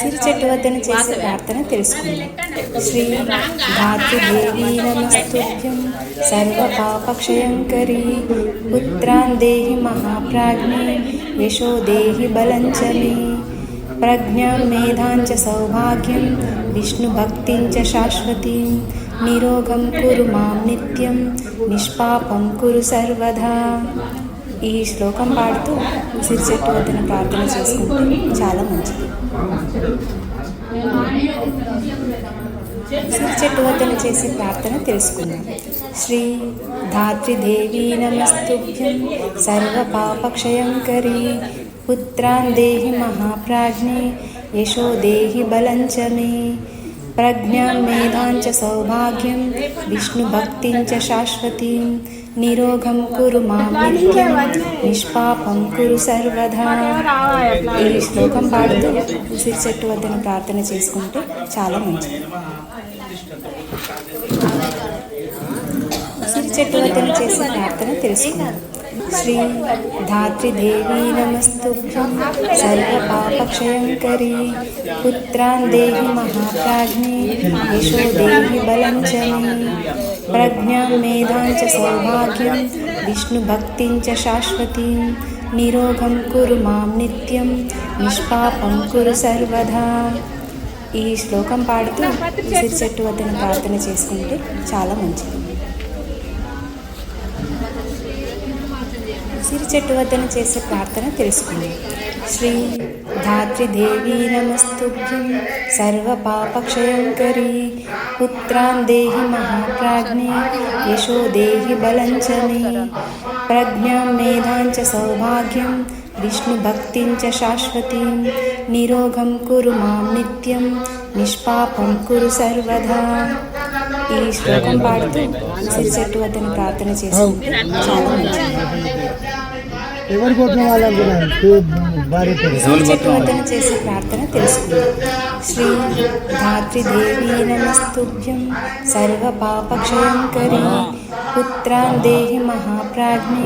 సిరి చెట్టు వద్దన చేసే ప్రార్థన తెలుసుకుందాం. శ్రీ ధాతృదేవీ నమస్తుభ్యం సర్వ పాపక్షయంకరీ పుత్రాన్ దేహి మహాప్రాజ్ఞి యశో దేహి బలం చ మే ప్రజ్ఞాం మేధాం సౌభాగ్యం విష్ణుభక్తిం చ శాశ్వతీం. నిరోగం కురు మాం నిత్యం నిష్పాపం కురు సర్వదా. ఈ శ్లోకం పాడుతూ ఉసిరి చెట్టు వద్దన ప్రార్థన చేసుకుంటే చాలా మంచిది. ఉసిరి చెట్టు వద్దన చేసే ప్రార్థన తెలుసుకుందాం. శ్రీ ధాత్రిదేవి నమస్తుభ్యం. సర్వ పాపక్షయంకరీ పుత్రాన్ దేహి మహాప్రాజ్ఞే. యశో దేహి బలం మే. ప్రజ్ఞాం మేధాం చ సౌభాగ్యం విష్ణుభక్తిం చ శాశ్వతీం నిరోగం కురు మాం నిత్యం నిష్పాపం కురు సర్వదా ఈ శ్లోకం పాడుతూ ఉసిరి చెట్టు వద్దన ప్రార్థన చేసుకుంటే చాలా మంచిది. ఉసిరి చెట్టు వద్దన చేసే ప్రార్థన తెలుసుకుందాం. శ్రీ ధాత్రిదేవీ నమస్తుభ్యం సర్వ పాపక్షయంకరీ పుత్రాన్ దేహి మహాప్రాజ్ఞే యశో దేహి బలం చ ప్రజ్ఞాం మేధాం చ సౌభాగ్యం విష్ణుభక్తిం చ శాశ్వతీం నిరోగం కురు మాం నిత్యం నిష్పాపం కురు సర్వదా ఈ శ్లోకం పాడుతూ ఉసిరి చెట్టు వద్దన ప్రార్థన చేసుకుంటే చాలా మంచిది. సిరి చెట్టు వద్దన చేసే ప్రార్థన తెలుసుకుంది. శ్రీ ధాత్రిదేవీ నమస్తుభ్యం. సర్వ పాపక్షయంకరీ. పుత్రాన్ దేహి మహాప్రాజ్ఞే. యశో దేహి బలంచని. ప్రజ్ఞాం మేధాంచ సౌభాగ్యం. విష్ణుభక్తిం చ శాశ్వతీం. నిరోగం కురు మాం నిత్యం. నిష్పాపం కురు సర్వదా. ఈ శ్లోకం పాడుతూ సిరి చెట్టు వద్దన ప్రార్థన చేసి చాలా మంచిది. వద్దన చేసే ప్రార్థన తెలుసుకుందాం. శ్రీ ధాత్రిదేవీ నమస్తుభ్యం సర్వపాపక్షయంకరీ పుత్రాన్ దేహి మహాప్రాజ్ఞే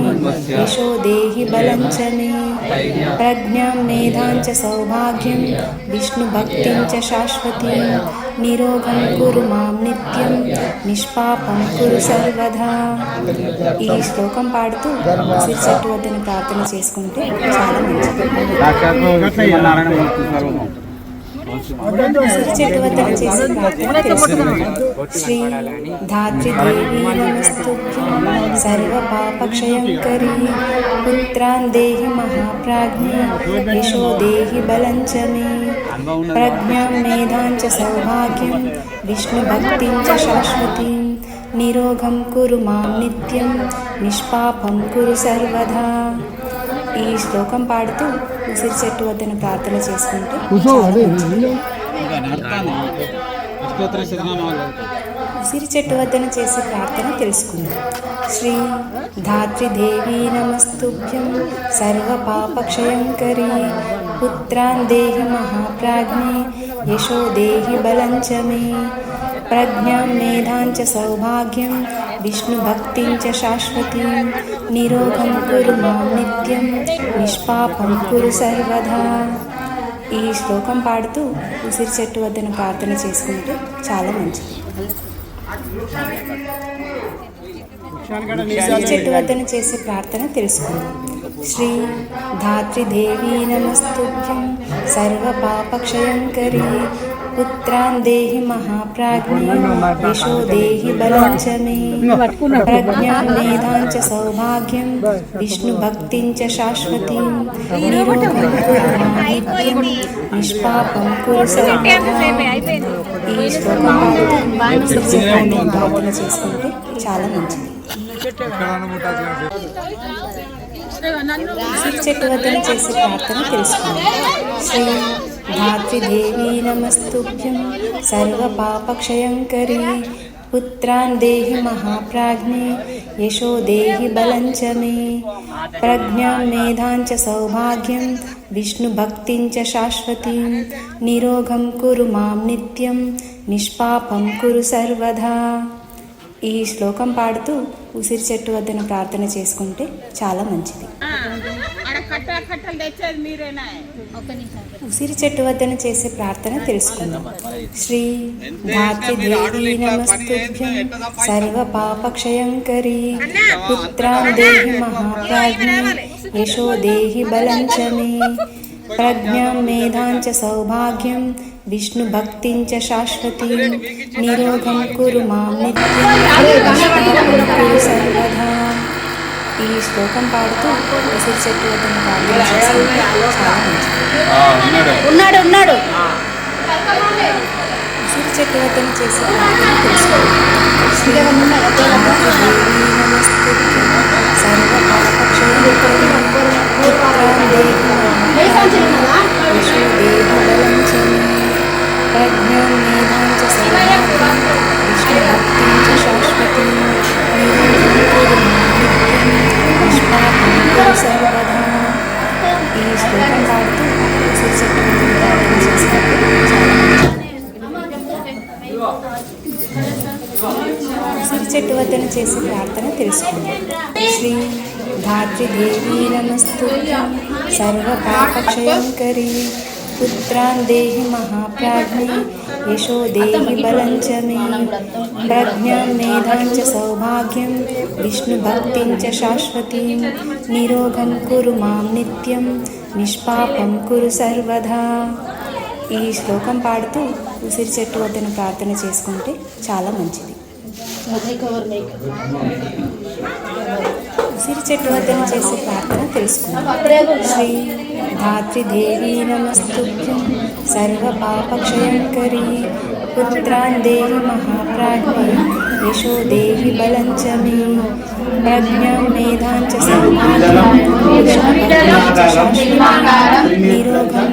యశో దేహి प्रज्ञां చ మే ప్రజ్ఞాం మేధాం చ సౌభాగ్యం విష్ణుభక్తిం చ శాశ్వతీం నిరోగం కురు మాం నిత్యం నిష్పాపం కురు సర్వదా ఈ శ్లోకం పాడుతూ ఉసిరి చెట్టు ప్రార్థన చేసుకుంటే చాలా మంచిది. ఉసిరి చెట్టు శ్రీ ధాత్రిదేవీ నమస్తుభ్యం సర్వ పుత్రాన్ దేహి మహాప్రాజ్ఞే యశో దేహి బలం మే ప్రజ్ఞాం మేధాం చ సౌభాగ్యం విష్ణుభక్తిం చ శాశ్వతీం నిరోగం కురు మాం నిత్యం నిష్పాపం కురు సర్వదా ఈ శ్లోకం పాడుతూ ఉసిరి చెట్టు వద్దన ప్రార్థన చేసుకుంటే ఉసిరి చెట్టు వద్దన చేసే ప్రార్థన తెలుసుకుందాం. శ్రీ ధాత్రిదేవీ నమస్తుభ్యం. సర్వ పాపక్షయంకరీ. పుత్రాన్ దేహి మహాప్రాజ్ఞే. యశో దేహి బలం చ మే. ప్రజ్ఞాం మేధాం చ సౌభాగ్యం విష్ణుభక్తిం చ శాశ్వతీం నిరోగం కురు మాం నిత్యం నిష్పాపం కురు సర్వదా ఈ శ్లోకం పాడుతూ ఉసిరి చెట్టు వద్దన ప్రార్థన చేసుకుంటే చాలా మంచిది. ఉసిరి చెట్టు వద్దన చేసే ప్రార్థన తెలుసుకుందాం. శ్రీ ధాత్రిదేవీ నమస్తుభ్యం సర్వ పాపక్షయంకరీ పుత్రాన్ దేహి మహాప్రాజ్ఞే దేహి బలం చ మే మేధాం చ సౌభాగ్యం విష్ణుభక్తిం చ శాశ్వతీం నిత్యం నిష్పాపం కురు ఈ శ్లోకం చేసుకుంటే చాలా మంచిది చెట్టు వద్దన చేసే ప్రార్థన తెలుసుకుందాం. శ్రీ ధాత్రిదేవీ నమస్తుభ్యం సర్వ పుత్రాన్ దేహి మహాప్రాజ్ఞే యశో దేహి బలం చ మే ప్రజ్ఞాం మేధాం చ సౌభాగ్యం విష్ణుభక్తిం చ శాశ్వతీం నిరోగం కురు మాం నిత్యం నిష్పాపం కురు సర్వదా ఈ శ్లోకం పాడుతూ ఉసిరి చెట్టు వద్దన ప్రార్థన చేసుకుంటే చాలా మంచిది. కట్టలు తెచ్చేది మీరేనా? ఉసిరి చెట్టు వద్దన చేసే ప్రార్థన తెలుసుకుందాం. శ్రీ ధాత్రిదేవి నమస్తుభ్యం సర్వ పాపక్షయంకరీ పుత్రాం దేహి మహాప్రాజ్ఞి యశో దేహి బలం చ మే ప్రజ్ఞాం మేధాం చ సౌభాగ్యం విష్ణు భక్తిం చ శాశ్వతీం నిరోగం కురు మాం నిత్యం కురు సర్వదా ఈ శ్లోకం పాడుతూ ఉసిరి చెట్టు వద్దన ప్రార్థన చేసుకుంటే చాలా మంచిది ఉన్నాడు ఉన్నాడు. ఉసిరి చెట్టు వద్దన చేసే ప్రార్థన సర్వ నమస్తుభ్యం సర్వ పుత్రాన్ దేహి మహాప్రాజ్ఞి యశో దేహి బలం చ మే ప్రజ్ఞాం మేధాం చ సౌభాగ్యం విష్ణు భక్తిం శాశ్వతీం నిరోగం కురు మాం నిత్యం నిష్పాపం కురు సర్వధా ఈ శ్లోకం పాడుతూ ఉసిరి చెట్టు వద్దన ప్రార్థన చేసుకుంటే చాలా మంచిది. ఉసిరి చెట్టు వద్దన చేసే ప్రార్థన తెలుసుకుందాం. శ్రీ ధాత్రిదేవి నమస్తుభ్యం సర్వ పాపక్షయంకరీ పుత్రాన్ దేవి మహాప్రాజ్ఞి యశోదేవి దేహి ప్రజ్ఞాం నిరోగం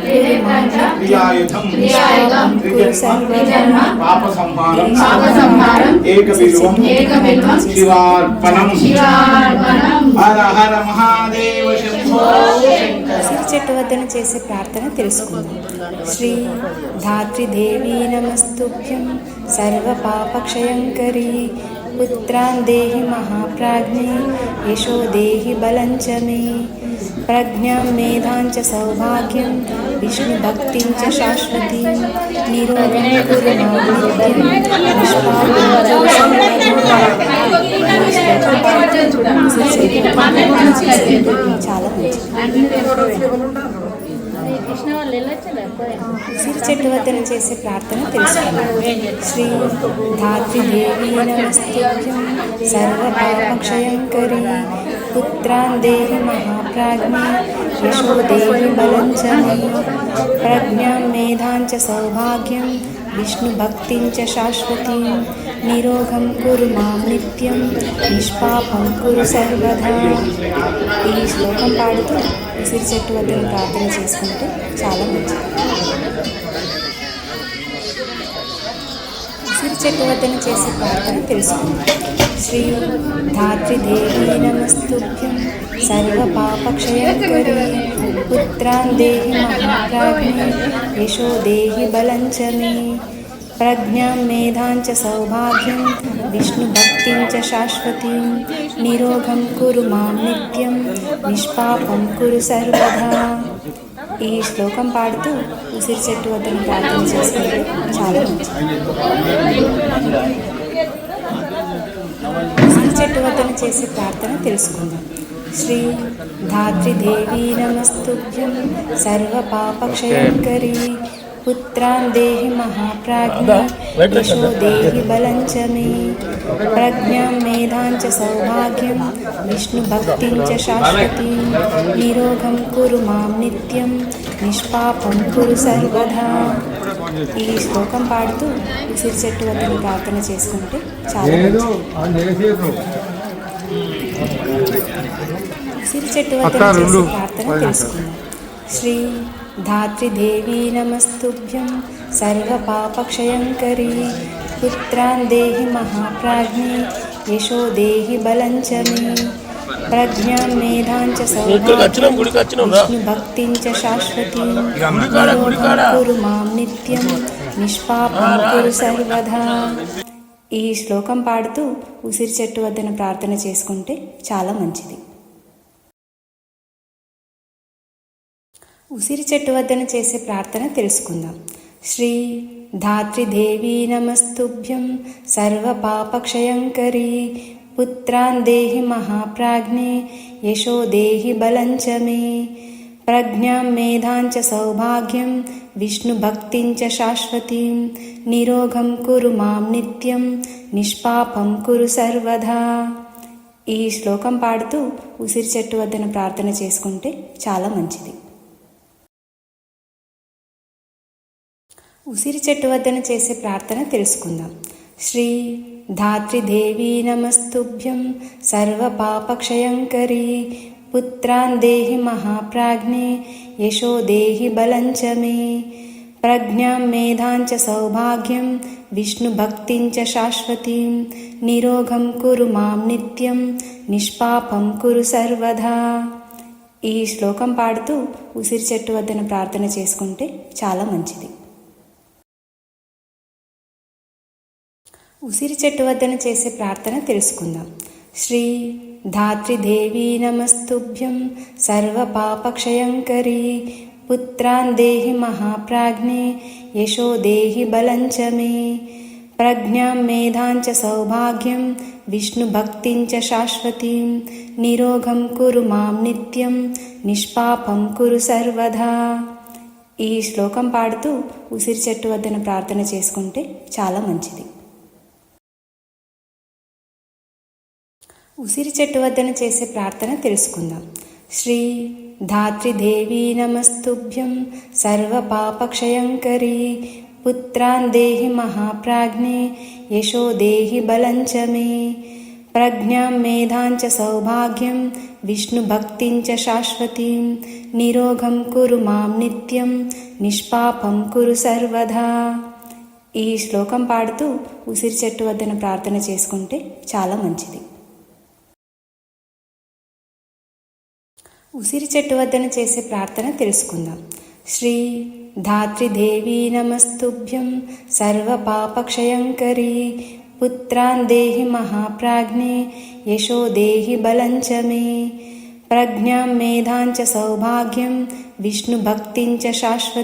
చేసే ప్రార్థన తెలుసుకుందాం. శ్రీ ధాత్రిదేవి నమస్తుభ్యం. సర్వ పాపక్షయంకరీ పుత్రాన్ దేహి మహాప్రాజ్ఞి యశో దేహి బలం చ మే ప్రజ్ఞాం మేధాం చ సౌభాగ్యం విష్ణు భక్తిం చ శాశ్వతీం నిరోగం కురు మాం నిత్యం నిష్పాపం కురు సర్వదా. ఈ శ్లోకం పాడుతూ ఉసిరి చెట్టు వద్దన ప్రార్థన చేసుకుంటే చాలా మంచిది కృష్ణ వాళ్ళు చెట్టు వద్దన చేసే ప్రార్థన తెలుసుకుందాం శ్రీ ధాత్రిదేవి నమస్తుభ్యం సర్వ పాపక్షయంకరీ పుత్రాన్ దేహి మహాప్రాజ్ఞి యశోదేవి బలంచని ప్రజ్ఞాం మేధాం చ సౌభాగ్యం విష్ణు భక్తిం చ శాశ్వతీం నిరోగం కురు మాం నిత్యం నిష్పాపం కురు సర్వదా ఈ శ్లోకం పాడుతూ ఉసిరి చెట్టు వద్ద ప్రార్థన చేసుకుంటే చాలా మంచిది. ఉసిరి చెట్టు వద్దన చేసే ప్రార్థన తెలుసుకుందాం. శ్రీ ధాత్రిదేవి నమస్తుభ్యం సర్వపాపక్షయం పుత్రాన్ దేహి మహాప్రాజ్ఞి యశో దేహి బలం చ మే ప్రజ్ఞాం మేధాం చ సౌభాగ్యం విష్ణు భక్తిం చ శాశ్వతీం నిరోగం కురు మాం నిత్యం నిష్పాపం కురు సర్వదా ఈ శ్లోకం పాడుతూ ఉసిరి చెట్టు వద్దన ప్రార్థన చేసుకుంటే చాలా. మంచిది ఉసిరి చెట్టు వద్దన చేసే ప్రార్థన తెలుసుకుందాం. శ్రీ ధాత్రిదేవీ నమస్తుభ్యం సర్వ పుత్రాన్ దేహి మహాప్రాజ్ఞి యశో దేహి బలం చ మే ప్రజ్ఞాం మేధాం చ సౌభాగ్యం విష్ణు భక్తిం చ శాశ్వతీం నిరోగం కురు మాం నిత్యం నిష్పాపం కురు సర్వదా ఈ శ్లోకం పాడుతూ ఉసిరి చెట్టు వద్దన ప్రార్థన చేసుకుంటే చాలా. మంచిది. ఉసిరి చెట్టు వద్ద చేసే ప్రార్థన తెలుసుకుందాం. శ్రీ ధాత్రిదేవి నమస్తుభ్యం. సర్వ పాపక్షయంకరీ పుత్రాన్ దేహి మహాప్రాజ్ఞి. యశో దేహి బలం చ మే ప్రజ్ఞాం మేధాం చ సౌభాగ్యం విష్ణు భక్తిం శాశ్వతీం కురు మాం నిత్యం. నిష్పాపం కురు సర్వదా. ఈ శ్లోకం పాడుతూ ఉసిరి చెట్టు వద్దన ప్రార్థన చేసుకుంటే చాలా మంచిది. ఉసిరి చెట్టు వద్దన చేసే ప్రార్థన తెలుసుకుందాం. శ్రీ ధాత్రిదేవీ నమస్తుభ్యం. సర్వపాపక్షయంకరీ పుత్రాన్ దేహి మహాప్రాజ్ఞే. యశో దేహి బలంచ మే. ప్రజ్ఞాం మేధాంచ సౌభాగ్యం. విష్ణుభక్తించ శాశ్వతీం. నిరోగం కురు మాం నిత్యం. నిష్పాపం కురు సర్వదా. ఈ శ్లోకం పాడుతూ ఉసిరి చెట్టు వద్దన ప్రార్థన చేసుకుంటే చాలా మంచిది. ఉసిరి చెట్టు వద్దన చేసే ప్రార్థన తెలుసుకుందాం. శ్రీ ధాత్రిదేవీ నమస్తుభ్యం. సర్వపాపక్షయంకరీ పుత్రాన్ దేహి మహాప్రాజ్ఞే. యశో దేహి బలంచ మే. ప్రజ్ఞాం మేధాంచ సౌభాగ్యం. విష్ణుభక్తించ శాశ్వతీం. నిరోగం కురు మాం నిత్యం. నిష్పాపం కురు సర్వదా. ఈ శ్లోకం పాడుతూ ఉసిరి చెట్టు వద్దన ప్రార్థన చేసుకుంటే చాలా మంచిది. ఉసిరి చెట్టు వద్దన చేసే ప్రార్థన తెలుసుకుందాం. శ్రీ ధాత్రిదేవీ నమస్తుభ్యం సర్వపాపక్షయంకరీ పుత్రాన్ దేహి మహాప్రాజ్ఞే యశో దేహి బలంచ మే ప్రజ్ఞాం మేధాంచ సౌభాగ్యం విష్ణుభక్తించ శాశ్వతీం నిరోగం కురు మాం నిత్యం నిష్పాపం కురు సర్వదా. ఈ శ్లోకం పాడుతూ ఉసిరి చెట్టు వద్దన ప్రార్థన చేసుకుంటే చాలా మంచిది. ఉసిరి చెట్టు వద్దన చేసే ప్రార్థన తెలుసుకుందాం. శ్రీ ధాత్రిదేవీ నమస్తుభ్యం. సర్వపాపక్షయంకరీ పుత్రాన్ దేహి మహాప్రాజ్ఞే. యశో దేహి బలంచ మే ప్రజ్ఞాం మేధాంచ సౌభాగ్యం. విష్ణుభక్తించ శాశ్వతీం. నిరోగం కురు మాం నిత్యం. నిష్పాపం కురు సర్వదా. ఈ శ్లోకం పాడుతూ ఉసిరి చెట్టు వద్దన ప్రార్థన చేసుకుంటే చాలా మంచిది. ఉసిరి చెట్టు వద్దన చేసే ప్రార్థన తెలుసుకుందాం. శ్రీ ధాత్రిదేవీ నమస్తుభ్యం సర్వ పాపక్షయంకరీ పుత్రాన్ దేహి మహాప్రాజ్ఞే యశో దేహి బలంచ మే ప్రజ్ఞాం మేధాంచ సౌభాగ్యం విష్ణుభక్తించ శాశ్వత